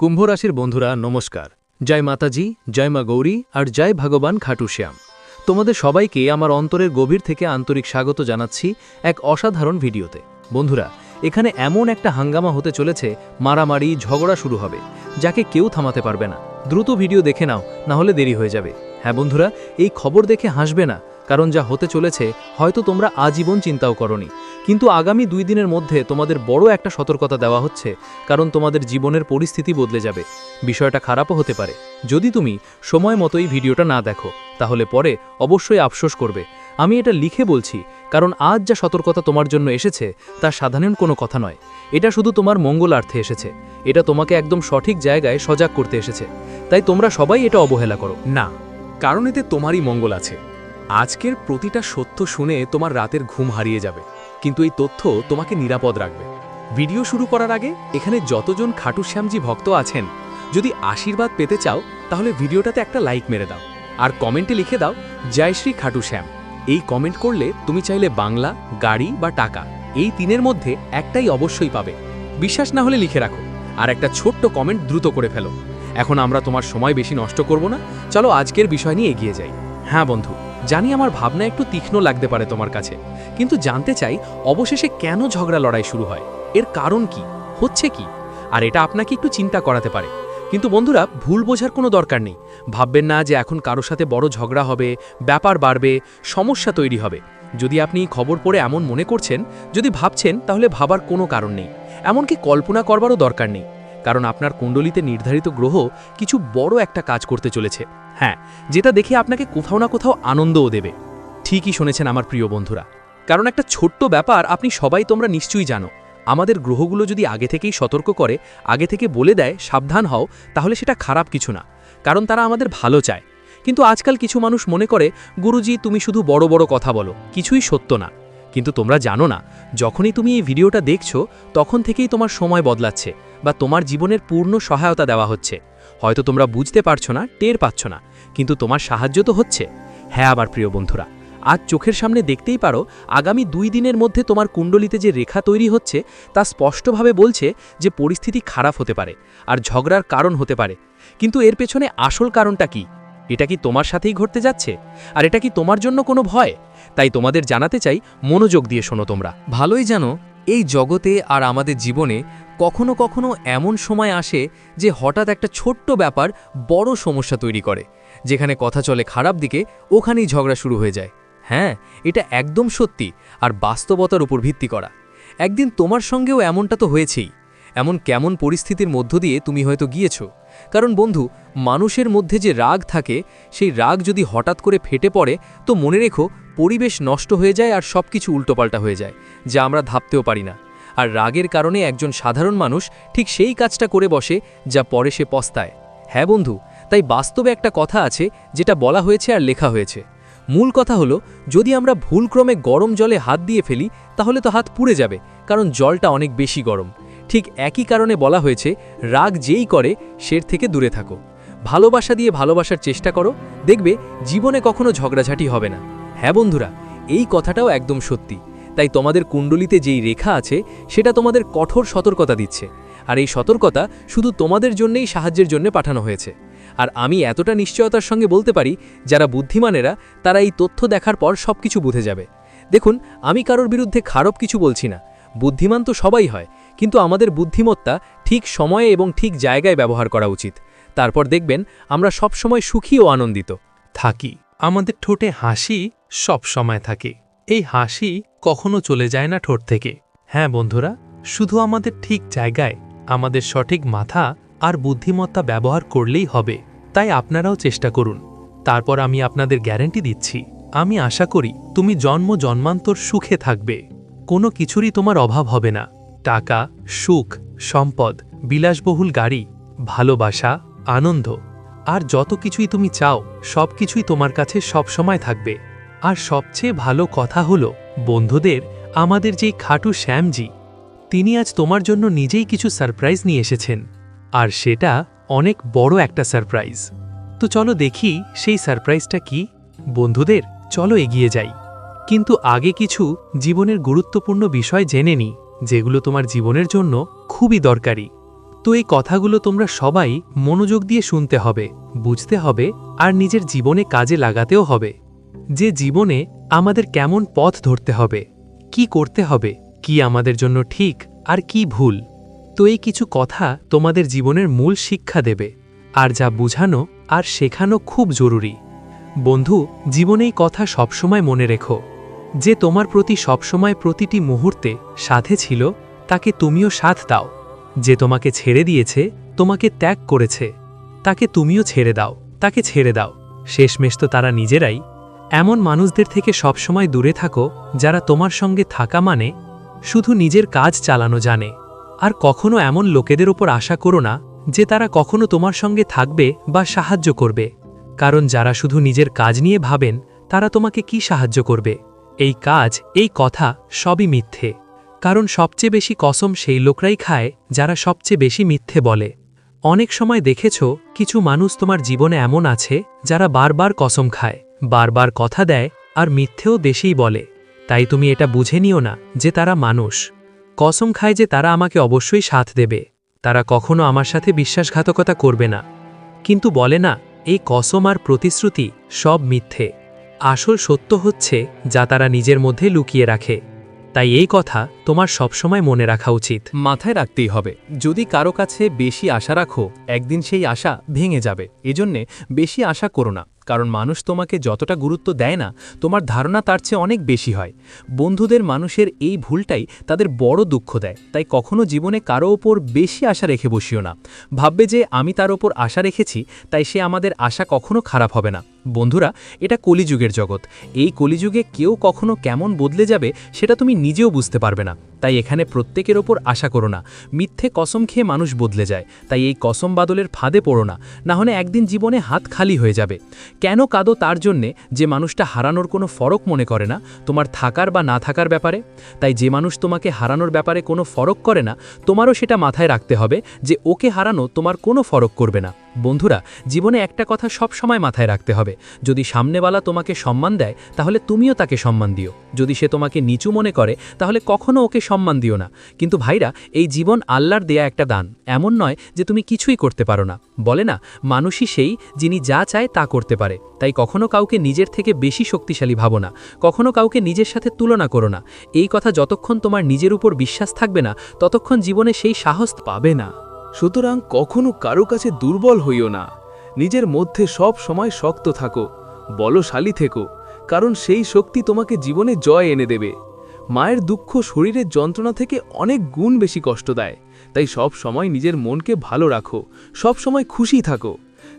কুম্ভ রাশির বন্ধুরা, নমস্কার। জয় মাতাজি, জয় মা গৌরী, আর জয় ভগবান খাটু শ্যাম। তোমাদের সবাইকে আমার অন্তরের গভীর থেকে আন্তরিক স্বাগত জানাচ্ছি এক অসাধারণ ভিডিওতে। বন্ধুরা, এখানে এমন একটা হাঙ্গামা হতে চলেছে, মারামারি, ঝগড়া শুরু হবে, যাকে কেউ থামাতে পারবে না। দ্রুত ভিডিও দেখে নাও, না হলে দেরি হয়ে যাবে। হ্যাঁ বন্ধুরা, এই খবর দেখে হাসবে না, কারণ যা হতে চলেছে, হয়তো তোমরা আজীবন চিন্তাও করনি। কিন্তু আগামী দুই দিনের মধ্যে তোমাদের বড় একটা সতর্কতা দেওয়া হচ্ছে, কারণ তোমাদের জীবনের পরিস্থিতি বদলে যাবে। বিষয়টা খারাপও হতে পারে। যদি তুমি সময় মতো এই ভিডিওটা না দেখো, তাহলে পরে অবশ্যই আফসোস করবে। আমি এটা লিখে বলছি, কারণ আজ যা সতর্কতা তোমার জন্য এসেছে, তা সাধারণ কোনো কথা নয়। এটা শুধু তোমার মঙ্গলার্থে এসেছে। এটা তোমাকে একদম সঠিক জায়গায় সজাগ করতে এসেছে। তাই তোমরা সবাই এটা অবহেলা করো। না, কারণ এতে তোমারই মঙ্গল আছে। আজকের প্রতিটা সত্য শুনে তোমার রাতের ঘুম হারিয়ে যাবে। কিন্তু এই তথ্য তোমাকে নিরাপদ রাখবে। ভিডিও শুরু করার আগে এখানে যতজন খাটু শ্যামজি ভক্ত আছেন, যদি আশীর্বাদ পেতে চাও, তাহলে ভিডিওটাতে একটা লাইক মেরে দাও। আর কমেন্টে লিখে দাও, জয় শ্রী খাটু শ্যাম। এই কমেন্ট করলে তুমি চাইলে বাংলা, গাড়ি বা টাকা, এই তিনের মধ্যে একটাই অবশ্যই পাবে। বিশ্বাস না হলে লিখে রাখো, আর একটা ছোট্ট কমেন্ট দ্রুত করে ফেলো। এখন আমরা তোমার সময় বেশি নষ্ট করব না। চলো আজকের বিষয় নিয়ে এগিয়ে যাই। হ্যাঁ বন্ধু। জানি আমার ভাবনা একটু তীক্ষ্ণ লাগতে পারে তোমার কাছে, কিন্তু জানতে চাই অবশেষে কেন ঝগড়া লড়াই শুরু হয়? এর কারণ কি? হচ্ছে কি? আর এটা আপনাকে একটু চিন্তা করাতে পারে। কিন্তু বন্ধুরা, ভুল বোঝার কোনো দরকার নেই। ভাববেন না যে এখন কারোর সাথে বড় ঝগড়া হবে, ব্যাপার বাড়বে, সমস্যা তৈরি হবে। যদি আপনি খবর পড়ে এমন মনে করছেন, যদি ভাবছেন, তাহলে ভাবার কোনো কারণ নেই। এমনকি কল্পনা করবারও দরকার নেই। কারণ আপনার কুণ্ডলিতে নির্ধারিত গ্রহ কিছু বড় একটা কাজ করতে চলেছে। হ্যাঁ যেটা দেখে আপনাকে কোথাও না কোথাও আনন্দও দেবে। ঠিকই শুনেছেন আমার প্রিয় বন্ধুরা। কারণ একটা ছোট্ট ব্যাপার আপনি সবাই তোমরা নিশ্চয়ই জানো। আমাদের গ্রহগুলো যদি আগে থেকেই সতর্ক করে, আগে থেকে বলে দেয়, সাবধান হও, তাহলে সেটা খারাপ কিছু না। কারণ তারা আমাদের ভালো চায়। কিন্তু আজকাল কিছু মানুষ মনে করে, গুরুজি, তুমি শুধু বড় বড় কথা বলো, কিছুই সত্য না। কিন্তু তোমরা জানো না, যখনই তুমি এই ভিডিওটা দেখছ, তখন থেকেই তোমার সময় বদলাচ্ছে বা তোমার জীবনের পূর্ণ সহায়তা দেওয়া হচ্ছে। হয়তো তোমরা বুঝতে পারছ না, টের পাচ্ছ না, কিন্তু তোমার সাহায্য তো হচ্ছে। হ্যাঁ আমার প্রিয় বন্ধুরা, আজ চোখের সামনে দেখতেই পারো, আগামী দুই দিনের মধ্যে তোমার কুণ্ডলিতে যে রেখা তৈরি হচ্ছে, তা স্পষ্টভাবে বলছে যে পরিস্থিতি খারাপ হতে পারে আর ঝগড়ার কারণ হতে পারে। কিন্তু এর পেছনে আসল কারণটা কি? এটা কি তোমার সাথেই ঘটতে যাচ্ছে? আর এটা কি তোমার জন্য কোনো ভয়? তাই তোমাদের জানাতে চাই, মনোযোগ দিয়ে শোনো তোমরা। ভালোই জানো, এই জগতে আর আমাদের জীবনে কখনো কখনো এমন সময় আসে যে হঠাৎ একটা ছোট্ট ব্যাপার বড় সমস্যা তৈরি করে, যেখানে কথা চলে খারাপ দিকে ওখানেই ঝগড়া শুরু হয়ে যায়। হ্যাঁ এটা একদম সত্যি আর বাস্তবতার উপর ভিত্তি করা। একদিন তোমার সঙ্গেও এমনটা তো হয়েছেই। এমন কেমন পরিস্থিতির মধ্য দিয়ে তুমি হয়তো গিয়েছ। কারণ বন্ধু, মানুষের মধ্যে যে রাগ থাকে, সেই রাগ যদি হঠাৎ করে ফেটে পড়ে, তো মনে রেখো পরিবেশ নষ্ট হয়ে যায় আর সব কিছু উল্টোপাল্টা হয়ে যায়, যা আমরা ভাবতেও পারি না। আর রাগের কারণে একজন সাধারণ মানুষ ঠিক সেই কাজটা করে বসে, যা পরে সে পস্তায়। হ্যাঁ বন্ধু, তাই বাস্তবে একটা কথা আছে, যেটা বলা হয়েছে আর লেখা হয়েছে। মূল কথা হলো, যদি আমরা ভুলক্রমে গরম জলে হাত দিয়ে ফেলি, তাহলে তো হাত পুড়ে যাবে, কারণ জলটা অনেক বেশি গরম। ঠিক একই কারণে বলা হয়েছে, রাগ যেই করে, সের থেকে দূরে থাকো। ভালোবাসা দিয়ে ভালোবাসার চেষ্টা করো, দেখবে জীবনে কখনো ঝগড়াঝাটি হবে না। হ্যাঁ বন্ধুরা, এই কথাটাও একদম সত্যি। তাই তোমাদের কুণ্ডলিতে যেই রেখা আছে, সেটা তোমাদের কঠোর সতর্কতা দিচ্ছে। আর এই সতর্কতা শুধু তোমাদের জন্যেই সাহায্যের জন্য পাঠানো হয়েছে। আর আমি এতটা নিশ্চয়তার সঙ্গে বলতে পারি, যারা বুদ্ধিমানেরা, তারা এই তথ্য দেখার পর সব কিছু বুঝে যাবে। দেখুন, আমি কারোর বিরুদ্ধে খারাপ কিছু বলছি না। বুদ্ধিমান তো সবাই হয় কিন্তু আমাদের বুদ্ধিমত্তা ঠিক সময়ে এবং ঠিক জায়গায় ব্যবহার করা উচিত। তারপর দেখবেন, আমরা সব সময় সুখী ও আনন্দিত। থাকি। আমাদের ঠোঁটে হাসি সব সময় থাকে। এই হাসি কখনো চলে যায় না ঠোঁট থেকে। হ্যাঁ বন্ধুরা, শুধু আমাদের ঠিক জায়গায়, আমাদের সঠিক মাথা আর বুদ্ধিমত্তা ব্যবহার করলেই হবে। তাই আপনারাও চেষ্টা করুন। তারপর আমি আপনাদের গ্যারেন্টি দিচ্ছি। আমি আশা করি, তুমি জন্ম জন্মান্তর সুখে থাকবে। কোনো কিছুরই তোমার অভাব হবে না। টাকা, সুখ, সম্পদ, বিলাসবহুল গাড়ি, ভালোবাসা, আনন্দ, আর যত কিছুই তুমি চাও, সব কিছুই তোমার কাছে সবসময় থাকবে। আর সবচেয়ে ভালো কথা হলো, বন্ধুদের, আমাদের যেই খাটু শ্যামজি, তিনি আজ তোমার জন্য নিজেই কিছু সারপ্রাইজ নিয়ে এসেছেন। আর সেটা অনেক বড় একটা সারপ্রাইজ তো চলো দেখি সেই সারপ্রাইজটা কি। বন্ধুদের, চলো এগিয়ে যাই। কিন্তু আগে কিছু জীবনের গুরুত্বপূর্ণ বিষয় জেনে নি। যেগুলো তোমার জীবনের জন্য খুবই দরকারি। তো এই কথাগুলো তোমরা সবাই মনোযোগ দিয়ে শুনতে হবে, বুঝতে হবে, আর নিজের জীবনে কাজে লাগাতেও হবে। যে জীবনে আমাদের কেমন পথ ধরতে হবে, কি করতে হবে, কি আমাদের জন্য ঠিক, আর কি ভুল। তো এই কিছু কথা তোমাদের জীবনের মূল শিক্ষা দেবে, আর যা বুঝানো আর শেখানো খুব জরুরি। বন্ধু, জীবনে এই কথা সবসময় মনে রেখো। যে তোমার প্রতি সবসময় প্রতিটি মুহূর্তে সাথে ছিল, তাকে তুমিও সাথ দাও। যে তোমাকে ছেড়ে দিয়েছে, তোমাকে ত্যাগ করেছে। তাকে তুমিও ছেড়ে দাও, তাকে ছেড়ে দাও। শেষমেশ তো তারা নিজেরাই। এমন মানুষদের থেকে সবসময় দূরে থাকো, যারা তোমার সঙ্গে থাকা মানে শুধু নিজের কাজ চালানো জানে। আর কখনো এমন লোকেদের ওপর আশা করো না, যে তারা কখনো তোমার সঙ্গে থাকবে বা সাহায্য করবে। কারণ যারা শুধু নিজের কাজ নিয়ে ভাবেন, তারা তোমাকে কি সাহায্য করবে? এই কাজ, এই কথা সবই মিথ্যে। কারণ সবচেয়ে বেশি কসম সেই লোকরাই খায় যারা সবচেয়ে বেশি মিথ্যে বলে। অনেক সময় দেখেছ, কিছু মানুষ তোমার জীবনে এমন আছে যারা বারবার কসম খায়, বারবার কথা দেয় আর মিথ্যেও দেশেই বলে। তাই তুমি এটা বুঝে নিও না যে তারা মানুষ। কসম খায় যে তারা আমাকে অবশ্যই সাথ দেবে। তারা কখনো আমার সাথে বিশ্বাসঘাতকতা করবে না। কিন্তু বলে না, এই কসম আর প্রতিশ্রুতি সব মিথ্যে। আসল সত্য হচ্ছে, যা তারা নিজের মধ্যে লুকিয়ে রাখে। তাই এই কথা তোমার সবসময় মনে রাখা উচিত। মাথায় রাখতেই হবে, যদি কারও কাছে বেশি আশা রাখো, একদিন সেই আশা ভেঙে যাবে। এজন্যে বেশি আশা করো না, কারণ মানুষ তোমাকে যতটা গুরুত্ব দেয় না, তোমার ধারণা তার চেয়ে অনেক বেশি হয়। বন্ধুদের মানুষের এই ভুলটাই তাদের বড় দুঃখ দেয়। তাই কখনো জীবনে কারও ওপর বেশি আশা রেখে বসিও না। ভাববে যে, আমি তার ওপর আশা রেখেছি, তাই সে আমাদের আশা কখনো খারাপ হবে না। বন্ধুরা, এটা কলিযুগের জগৎ। এই কলিযুগে কেউ কখনো কেমন বদলে যাবে সেটা তুমি নিজেও বুঝতে পারবে না। তাই এখানে প্রত্যেকের ওপর আশা করো না। মিথ্যে কসম খেয়ে মানুষ বদলে যায়। তাই এই কসম বাদলের ফাঁদে পড়ো না। না হলে একদিন জীবনে হাত খালি হয়ে যাবে। কেন কাঁদো তার জন্যে যে মানুষটা হারানোর কোনো ফরক মনে করে না? তোমার থাকার বা না থাকার ব্যাপারে? তাই যে মানুষ তোমাকে হারানোর ব্যাপারে কোনো ফরক করে না, তোমারও সেটা মাথায় রাখতে হবে যে ওকে হারানো তোমার কোনো ফরক করবে না। বন্ধুরা, জীবনে একটা কথা সব সময় মাথায় রাখতে হবে। যদি সামনেওয়ালা তোমাকে সম্মান দেয়, তাহলে তুমিও তাকে সম্মান দিও। যদি সে তোমাকে নিচু মনে করে, তাহলে কখনো ওকে সম্মান দিও না। কিন্তু ভাইরা, এই জীবন আল্লাহর দেয়া একটা দান। এমন নয় যে তুমি কিছুই করতে পারো না। বলে না, মানুষই সেই যিনি যা চায় তা করতে পারে। তাই কখনো কাউকে নিজের থেকে বেশি শক্তিশালী ভাবো না। কখনো কাউকে নিজের সাথে তুলনা করো না। এই কথা যতক্ষণ তোমার নিজের উপর বিশ্বাস থাকবে না, ততক্ষণ জীবনে সেই সাহস পাবে না। সুতরাং কখনো কারও কাছে দুর্বল হইও না। নিজের মধ্যে সব সময় শক্ত থাকো, বলশালী থেকো, কারণ সেই শক্তি তোমাকে জীবনে জয় এনে দেবে। মায়ের দুঃখ শরীরের যন্ত্রণা থেকে অনেক গুণ বেশি কষ্ট দেয়, তাই সব সময় নিজের মনকে ভালো রাখো, সব সময় খুশি থাকো।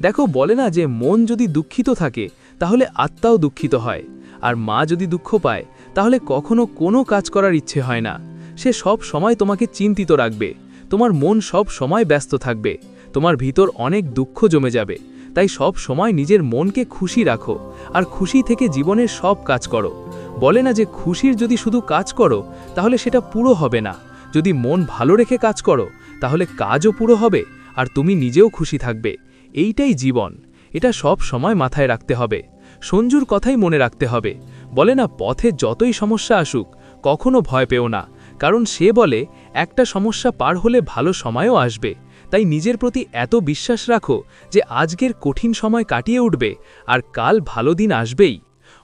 দেখো, বলে না যে মন যদি দুঃখিত থাকে, তাহলে আত্মাও দুঃখিত হয়, আর মা যদি দুঃখ পায়, তাহলে কখনো কোনো কাজ করার ইচ্ছে হয় না। সে সব সময় তোমাকে চিন্তিত রাখবে। তোমার মন সব সময় ব্যস্ত থাকবে, তোমার ভিতর অনেক দুঃখ জমে যাবে, তাই সব সময় নিজের মনকে খুশি রাখো আর খুশি থেকে জীবনের সব কাজ করো। বলে না যে খুশির যদি শুধু কাজ করো, তাহলে সেটা পুরো হবে না। যদি মন ভালো রেখে কাজ করো, তাহলে কাজও পুরো হবে আর তুমি নিজেও খুশি থাকবে। এইটাই জীবন। এটা সব সময় মাথায় রাখতে হবে। সঞ্জুর কথাই মনে রাখতে হবে। বলে না পথে যতই সমস্যা আসুক, কখনো ভয় পেও না। কারণ সে বলে, একটা সমস্যা পার হলে ভালো সময়ও আসবে। তাই নিজের প্রতি এত বিশ্বাস রাখো যে আজকের কঠিন সময় কাটিয়ে উঠবে আর কাল ভালো দিন আসবেই।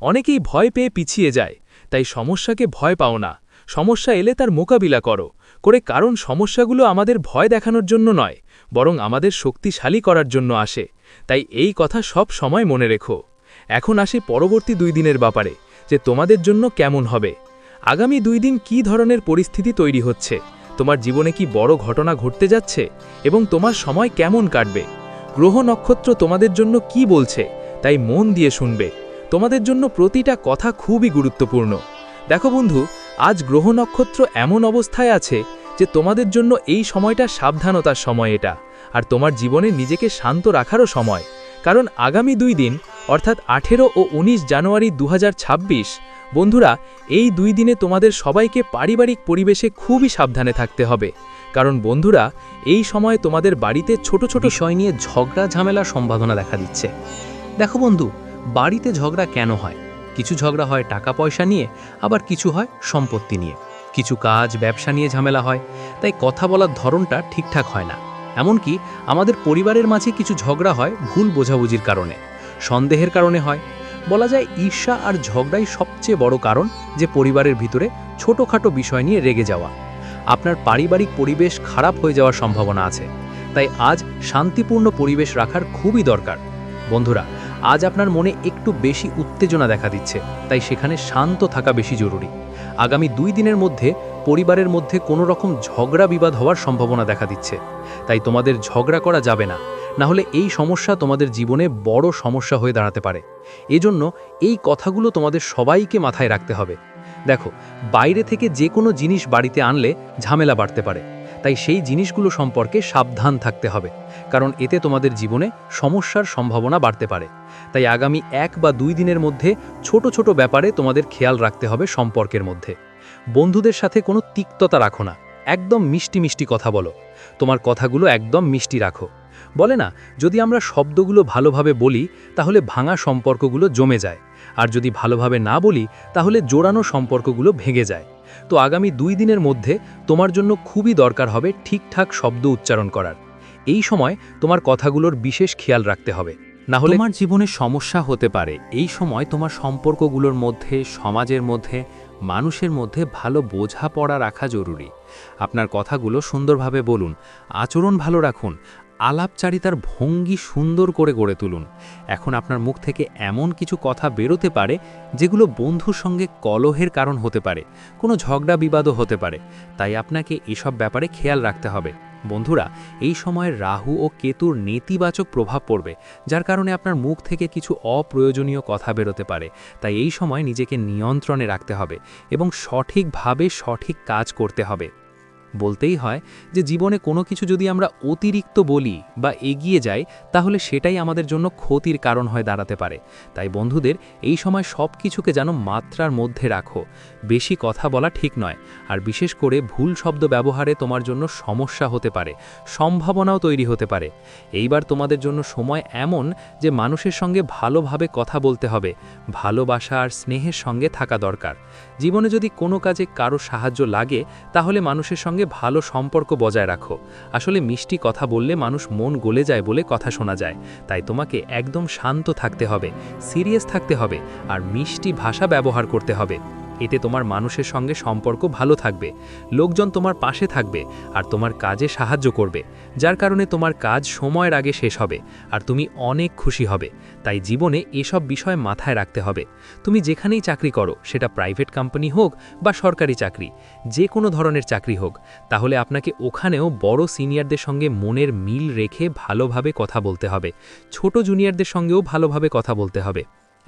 অনেকেই ভয় পেয়ে পিছিয়ে যায়, তাই সমস্যাকে ভয় পাও না। সমস্যা এলে তার মোকাবিলা করো, করে কারণ সমস্যাগুলো আমাদের ভয় দেখানোর জন্য নয়, বরং আমাদের শক্তিশালী করার জন্য আসে। তাই এই কথা সব সময় মনে রেখো। এখন আসে পরবর্তী দুই দিনের ব্যাপারে, যে তোমাদের জন্য কেমন হবে। আগামী দুই দিন কি ধরনের পরিস্থিতি তৈরি হচ্ছে? তোমার জীবনে কি বড় ঘটনা ঘটতে যাচ্ছে? এবং তোমার সময় কেমন কাটবে? গ্রহ নক্ষত্র তোমাদের জন্য কি বলছে? তাই মন দিয়ে শুনবে। তোমাদের জন্য প্রতিটা কথা খুবই গুরুত্বপূর্ণ। দেখো বন্ধু, আজ গ্রহ নক্ষত্র এমন অবস্থায় আছে যে তোমাদের জন্য এই সময়টা সাবধানতার সময় এটা। আর তোমার জীবনে নিজেকে শান্ত রাখারও সময়। কারণ আগামী দুই দিন, অর্থাৎ আঠেরো ও ১৯ জানুয়ারি দু হাজার ছাব্বিশ বন্ধুরা, এই দুই দিনে তোমাদের সবাইকে পারিবারিক পরিবেশে খুবই সাবধানে থাকতে হবে। কারণ বন্ধুরা, এই সময় তোমাদের বাড়িতে ছোট ছোট বিষয় নিয়ে ঝগড়া ঝামেলার সম্ভাবনা দেখা দিচ্ছে। দেখো বন্ধু, বাড়িতে ঝগড়া কেন হয়? কিছু ঝগড়া হয় টাকা পয়সা নিয়ে, আবার কিছু হয় সম্পত্তি নিয়ে। কিছু কাজ, ব্যবসা নিয়ে ঝামেলা হয়, তাই কথা বলার ধরনটা ঠিকঠাক হয় না। এমনকি আমাদের পরিবারের মাঝে কিছু ঝগড়া হয় ভুল বোঝাবুঝির কারণে। সন্দেহের কারণে হয় বলা যায় ঈর্ষা আর ঝগড়াই সবচেয়ে বড় কারণ যে পরিবারের ভিতরে ছোটোখাটো বিষয় নিয়ে রেগে যাওয়া। আপনার পারিবারিক পরিবেশ খারাপ হয়ে যাওয়ার সম্ভাবনা আছে। তাই আজ শান্তিপূর্ণ পরিবেশ রাখার খুবই দরকার। বন্ধুরা, আজ আপনার মনে একটু বেশি উত্তেজনা দেখা দিচ্ছে, তাই সেখানে শান্ত থাকা বেশি জরুরি। আগামী দুই দিনের মধ্যে পরিবারের মধ্যে কোনো রকম ঝগড়া বিবাদ হওয়ার সম্ভাবনা দেখা দিচ্ছে। তাই তোমাদের ঝগড়া করা যাবে না। না হলে এই সমস্যা তোমাদের জীবনে বড় সমস্যা হয়ে দাঁড়াতে পারে। এজন্য এই কথাগুলো তোমাদের সবাইকে মাথায় রাখতে হবে। দেখো, বাইরে থেকে যে কোনো জিনিস বাড়িতে আনলে ঝামেলা বাড়তে পারে। তাই সেই জিনিসগুলো সম্পর্কে সাবধান থাকতে হবে। কারণ এতে তোমাদের জীবনে সমস্যার সম্ভাবনা বাড়তে পারে। তাই আগামী এক বা দুই দিনের মধ্যে ছোট ছোট ব্যাপারে তোমাদের খেয়াল রাখতে হবে সম্পর্কের মধ্যে। বন্ধুদের সাথে কোনো তিক্ততা রাখো না। একদম মিষ্টি মিষ্টি কথা বলো। তোমার কথাগুলো একদম মিষ্টি রাখো। বলে না, যদি আমরা শব্দগুলো ভালোভাবে বলি, তাহলে ভাঙা সম্পর্কগুলো জমে যায়। আর যদি ভালোভাবে না বলি, তাহলে জোড়ানো সম্পর্কগুলো ভেঙে যায়। তো আগামী দুই দিনের মধ্যে তোমার জন্য খুবই দরকার হবে ঠিকঠাক শব্দ উচ্চারণ করার। এই সময় তোমার কথাগুলোর বিশেষ খেয়াল রাখতে হবে। না হলে তোমার জীবনে সমস্যা হতে পারে। এই সময় তোমার সম্পর্কগুলোর মধ্যে, সমাজের মধ্যে মানুষের মধ্যে ভালো বোঝাপড়া রাখা জরুরি। আপনার কথাগুলো সুন্দরভাবে বলুন, আচরণ ভালো রাখুন, আলাপচারিতার ভঙ্গি সুন্দর করে গড়ে তুলুন। এখন আপনার মুখ থেকে এমন কিছু কথা বেরোতে পারে, যেগুলো বন্ধুর সঙ্গে কলহের কারণ হতে পারে, কোনো ঝগড়া বিবাদও হতে পারে। তাই আপনাকে এসব ব্যাপারে খেয়াল রাখতে হবে। বন্ধুরা, এই সময় রাহু ও কেতুর নেতিবাচক প্রভাব পড়বে, যার কারণে আপনার মুখ থেকে কিছু অপ্রয়োজনীয় কথা বেরোতে পারে। তাই এই সময় নিজেকে নিয়ন্ত্রণে রাখতে হবে এবং সঠিকভাবে সঠিক কাজ করতে হবে। বলতেই হয় যে জীবনে কোনো কিছু যদি আমরা অতিরিক্ত বলি বা এগিয়ে যাই, তাহলে সেটাই আমাদের জন্য ক্ষতির কারণ হয়ে দাঁড়াতে পারে। তাই বন্ধুদের, এই সময় সব কিছুকে যেন মাত্রার মধ্যে রাখো। বেশি কথা বলা ঠিক নয়, আর বিশেষ করে ভুল শব্দ ব্যবহারে তোমার জন্য সমস্যা হতে পারে, সম্ভাবনাও তৈরি হতে পারে। এইবার তোমাদের জন্য সময় এমন যে মানুষের সঙ্গে ভালোভাবে কথা বলতে হবে, ভালোবাসা আর স্নেহের সঙ্গে থাকা দরকার। জীবনে যদি কোনো কাজে কারও সাহায্য লাগে, তাহলে মানুষের সঙ্গে ভালো সম্পর্ক বজায় রাখো। আসলে মিষ্টি কথা বললে মানুষ মন গলে যায় বলে কথা শোনা যায়। তাই তোমাকে একদম শান্ত থাকতে হবে, সিরিয়াস থাকতে হবে, আর মিষ্টি ভাষা ব্যবহার করতে হবে। এতে তোমার মানুষের সঙ্গে সম্পর্ক ভালো থাকবে, লোকজন তোমার পাশে থাকবে, আর তোমার কাজে সাহায্য করবে, যার কারণে তোমার কাজ সময়ের আগে শেষ হবে, আর তুমি অনেক খুশি হবে। তাই জীবনে এসব বিষয় মাথায় রাখতে হবে। তুমি যেখানেই চাকরি করো, সেটা প্রাইভেট কোম্পানি হোক বা সরকারি চাকরি যে কোনো ধরনের চাকরি হোক, তাহলে আপনাকে ওখানেও বড় সিনিয়রদের সঙ্গে মনের মিল রেখে ভালোভাবে কথা বলতে হবে, ছোট জুনিয়রদের সঙ্গেও ভালোভাবে কথা বলতে হবে।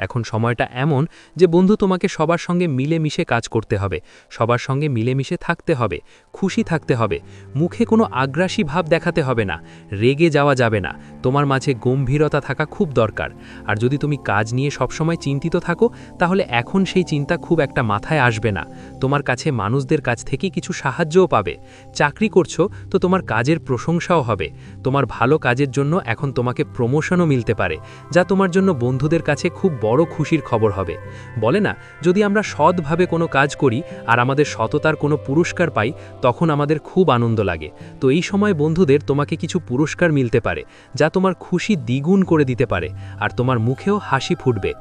এখন সময়টা এমন যে বন্ধু তোমাকে সবার সঙ্গে মিলেমিশে কাজ করতে হবে, সবার সঙ্গে মিলেমিশে থাকতে হবে, খুশি থাকতে হবে, মুখে কোনো আগ্রাসী ভাব দেখাতে হবে না, রেগে যাওয়া যাবে না, তোমার মাঝে গম্ভীরতা থাকা খুব দরকার। আর যদি তুমি কাজ নিয়ে সবসময় চিন্তিত থাকো, তাহলে এখন সেই চিন্তা খুব একটা মাথায় আসবে না, তোমার কাছে মানুষদের কাছ থেকে কিছু সাহায্যও পাবে, চাকরি করছ তো তোমার কাজের প্রশংসাও হবে, তোমার ভালো কাজের জন্য এখন তোমাকে প্রমোশনও মিলতে পারে, যা তোমার জন্য বন্ধুদের কাছে খুব বড় খুশির খবর হবে। বলে না, যদি আমরা সৎভাবে কোনো কাজ করি আর আমাদের সততার কোনো পুরস্কার পাই, তখন আমাদের খুব আনন্দ লাগে। তো এই সময় বন্ধুদের তোমাকে কিছু পুরস্কার মিলতে পারে, যা তোমার খুশি দ্বিগুণ করে দিতে পারে, আর তোমার মুখেও হাসি ফুটবে।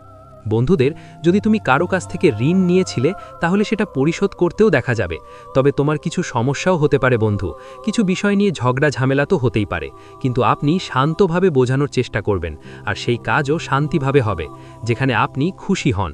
বন্ধুদের যদি তুমি কারও কাছ থেকে ঋণ নিয়েছিলে, তাহলে সেটা পরিশোধ করতেও দেখা যাবে। তবে তোমার কিছু সমস্যাও হতে পারে বন্ধু। কিছু বিষয় নিয়ে ঝগড়া ঝামেলা তো হতেই পারে। কিন্তু আপনি শান্তভাবে বোঝানোর চেষ্টা করবেন, আর সেই কাজও শান্তিভাবে হবে, যেখানে আপনি খুশি হন।